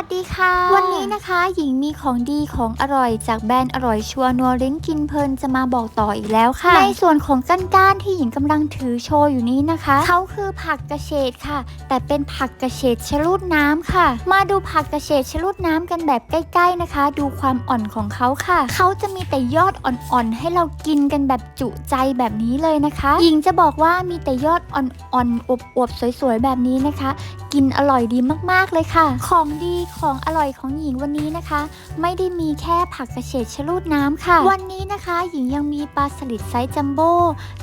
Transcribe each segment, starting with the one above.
วัสดีค่ะ วันนี้นะคะหญิงมีของดีของอร่อยจากแบรนด์อร่อยชัวร์นัวลิ้นกินเพลินจะมาบอกต่ออีกแล้วค่ะ ในส่วนของก้านๆที่หญิงกำลังถือโชว์อยู่นี้นะคะเขาคือผักกระเฉดค่ะ แต่เป็นผักกระเฉดชะลูดน้ำค่ะ มาดูผักกระเฉดชะลูดน้ำกันแบบใกล้ ๆนะคะ ดูความอ่อนของเขาค่ะเขาจะมีแต่ยอดอ่อนๆ ให้เรากินกันแบบจุใจแบบนี้เลยนะคะหญิงจะบอกว่ามีแต่ยอดอ่อนๆอวบๆสวยๆแบบนี้นะคะ กินอร่อยดีมากๆเลยค่ะ ของดีของอร่อยของหญิงวันนี้นะคะ ไม่ได้มีแค่ผักกระเฉดชะลูดน้ำค่ะ วันนี้นะคะ หญิงยังมีปลาสลิดไซส์จัมโบ้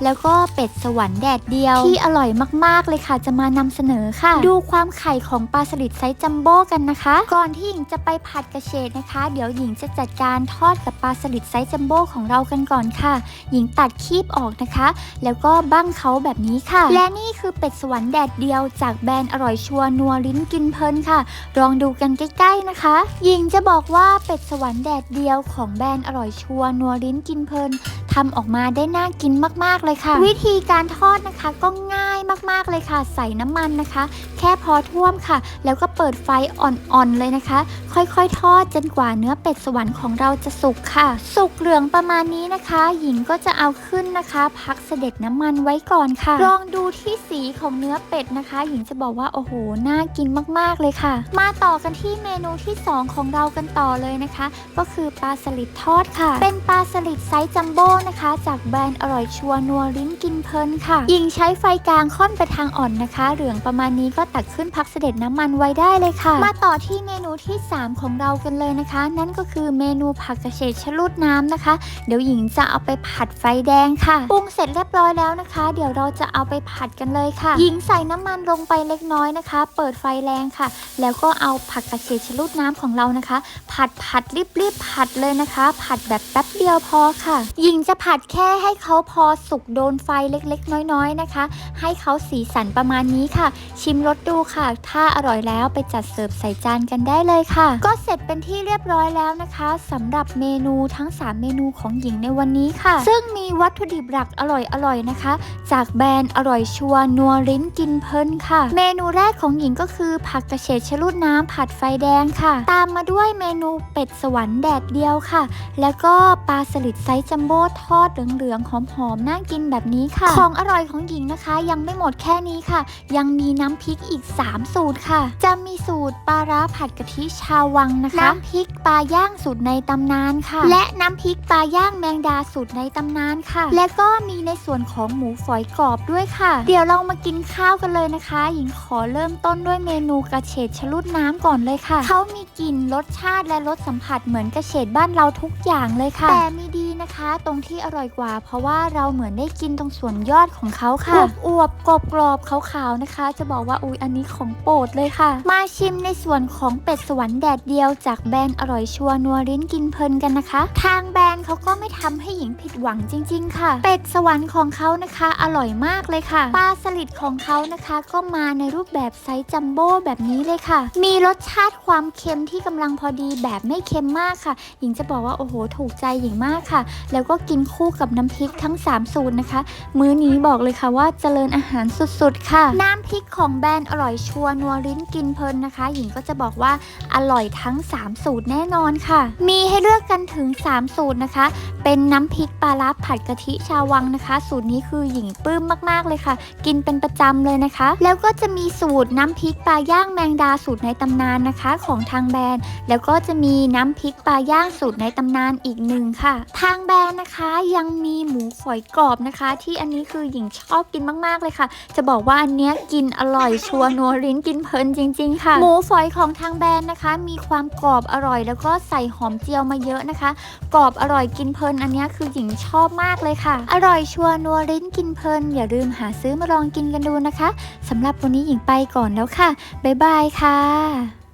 แล้วก็เป็ดสวรรค์แดดเดียว ที่อร่อยมากๆเลยค่ะจะมานำเสนอค่ะ ดูความไข่ของปลาสลิดไซส์จัมโบ้กันนะคะ ก่อนที่หญิงจะไปผัดกระเฉดนะคะ เดี๋ยวหญิงจะจัดการทอดกับปลาสลิดไซส์จัมโบ้ของเรากันก่อนค่ะ หญิงตัดคีบออกนะคะ แล้วก็บั้งเขาแบบนี้ค่ะ และนี่คือเป็ดสวรรค์แดดเดียว จากแบรนด์อร่อยชัวนัวลิ้นกินเพลินค่ะลองดูกันใกล้ๆนะคะ หญิงจะบอกว่าเป็ดสวรรค์แดดเดียวของแบรนด์อร่อยชัวนัวลิ้นกินเพลินทำออกมาได้น่ากินมากๆเลยค่ะ วิธีการทอดนะคะก็ง่ายมากๆเลยค่ะ ใส่น้ำมันนะคะ แค่พอท่วมค่ะ แล้วก็เปิดไฟอ่อนๆเลยนะคะ ค่อยๆ ทอดจนกว่าเนื้อเป็ดสวรรค์ของเราจะสุกค่ะ สุกเหลืองประมาณนี้นะคะ หญิงก็จะเอาขึ้นนะคะ พักเสด็จน้ำมันไว้ก่อนค่ะ ลองดูที่สีของเนื้อเป็ดนะคะ หญิงจะบอกว่าโอ้โหน่ากินมากๆเลยค่ะ มาต่อกันที่เมนูที่ 2 ของเรากันต่อเลยนะคะ ก็คือปลาสลิดทอดค่ะ เป็นปลาสลิดไซส์จัมโบ้นะคะ จากแบรนด์อร่อยชัวนัวลิ้นกินเพลินค่ะ หญิงใช้ไฟกลางค่อนไปทางอ่อนนะคะ เหลืองประมาณนี้ก็ตักขึ้นพักเสด็จน้ำมันไว้ได้เลยค่ะ มาต่อที่เมนูที่ 3ของเรากันเลยนะคะ นั่นก็คือเมนูผักกระเฉดชะลูดน้ำนะคะ เดี๋ยวหญิงจะเอาไปผัดไฟแดงค่ะปรุงเสร็จเรียบร้อยแล้วนะคะ เดี๋ยวเราจะเอาไปผัดกันเลยค่ะ หญิงใส่น้ำมันลงไปเล็กน้อยนะคะ เปิดไฟแรงค่ะ แล้วก็เอาผักกระเฉดชะลูดน้ำของเรานะคะ ผัดผัดรีบรีบๆผัดเลยนะคะ ผัดแบบแป๊บเดียวพอค่ะ หญิงจะผัดแค่ให้เขาพอสุกโดนไฟเล็กๆ น้อยๆนะคะ ให้เขาสีสันประมาณนี้ค่ะ ชิมรสดูค่ะ ถ้าอร่อยแล้วไปจัดเสิร์ฟใส่จานกันได้เลยค่ะก็เสร็จเป็นที่เรียบร้อยแล้วนะคะสำหรับเมนูทั้ง 3 เมนูของหญิงในวันนี้ค่ะ ซึ่งมีวัตถุดิบหลักอร่อยๆนะคะ จากแบรนด์อร่อยชัวนัวลิ้นกินเพลินค่ะ เมนูแรกของหญิงก็คือผักกระเฉดชะลูดน้ำผัดไฟแดงค่ะ ตามมาด้วยเมนูเป็ดสวรรค์แดดเดียวค่ะ แล้วก็ปลาสลิดไซส์จัมโบ้ทอดเหลืองๆหอมๆน่ากินแบบนี้ค่ะ ของอร่อยของหญิงนะคะ ยังไม่หมดแค่นี้ค่ะ ยังมีน้ำพริกอีก 3 สูตรค่ะ จะมีสูตรปลาร้าผัดกะทิชาววังนะคะ น้ำพริกปลาย่างสูตรในตำนานค่ะ และน้ำพริกปลาย่างแมงดาสูตรในตำนานค่ะ และก็มีในส่วนของหมูฝอยกรอบด้วยค่ะ เดี๋ยวเรามากินข้าวกันเลยนะคะ หญิงขอเริ่มต้นด้วยเมนูกระเฉดชะลูดน้ำก่อนเลยค่ะ เขามีกลิ่นรสชาติและรสสัมผัสเหมือนกระเฉดบ้านเราทุกอย่างเลยค่ะ แต่มีดีนะคะ ตรงที่อร่อยกว่า เพราะว่าเราเหมือนได้กินตรงส่วนยอดของเขาค่ะอวบๆกรอบกรอบๆขาวๆนะคะ จะบอกว่าอุ้ยอันนี้ของโปรดเลยค่ะ มาชิมในส่วนของเป็ดสวรรค์แดดเดียวจากแบรนด์อร่อยชัวนัวลิ้นกินเพลินกันนะคะ ทางแบรนด์เขาก็ไม่ทำให้หญิงผิดหวังจริง ๆ ค่ะ เป็ดสวรรค์ของเขานะคะ อร่อยมากเลยค่ะ ปลาสลิดของเขานะคะ ก็มาในรูปแบบไซส์จัมโบ้แบบนี้เลยค่ะ มีรสชาติความเค็มที่กำลังพอดีแบบไม่เค็มมากค่ะ หญิงจะบอกว่าโอ้โห ถูกใจหญิงมากค่ะ แล้วก็กินคู่กับน้ำพริกทั้ง 3 สูตรนะคะ มื้อนี้บอกเลยค่ะว่าเจริญอาหารสุดๆ ค่ะ น้ำพริกของแบรนด์อร่อยชัวนัวลิ้นกินเพลินนะคะ หญิงก็จะบอกว่าอร่อย่อยทั้ง 3 สูตรแน่นอนค่ะ มีให้เลือกกันถึง 3 สูตรนะคะ เป็นน้ำพริกปลาร้าผัดกะทิชาววังนะคะ สูตรนี้คือหญิงปลื้มมากๆเลยค่ะ กินเป็นประจำเลยนะคะ แล้วก็จะมีสูตรน้ำพริกปลาย่างแมงดาสูตรในตำนานนะคะ ของทางแบรนด์ แล้วก็จะมีน้ำพริกปลาย่างสูตรในตำนานอีกหนึ่งค่ะ ทางแบรนด์นะคะยังมีหมูฝอยกรอบนะคะ ที่อันนี้คือหญิงชอบกินมากๆเลยค่ะ จะบอกว่าอันเนี้ยกินอร่อยชัวร์นัวลิ้นกินเพลินจริง ๆ ค่ะ หมูฝอยของทางแบรนด์นะคะมีความกรอบอร่อย แล้วก็ใส่หอมเจียวมาเยอะนะคะ กรอบอร่อยกินเพลินอันนี้คือหญิงชอบมากเลยค่ะ อร่อยชัวร์นัวลิ้นกินเพลิน อย่าลืมหาซื้อมาลองกินกันดูนะคะสำหรับวันนี้หญิงไปก่อนแล้วค่ะบ๊ายบายค่ะ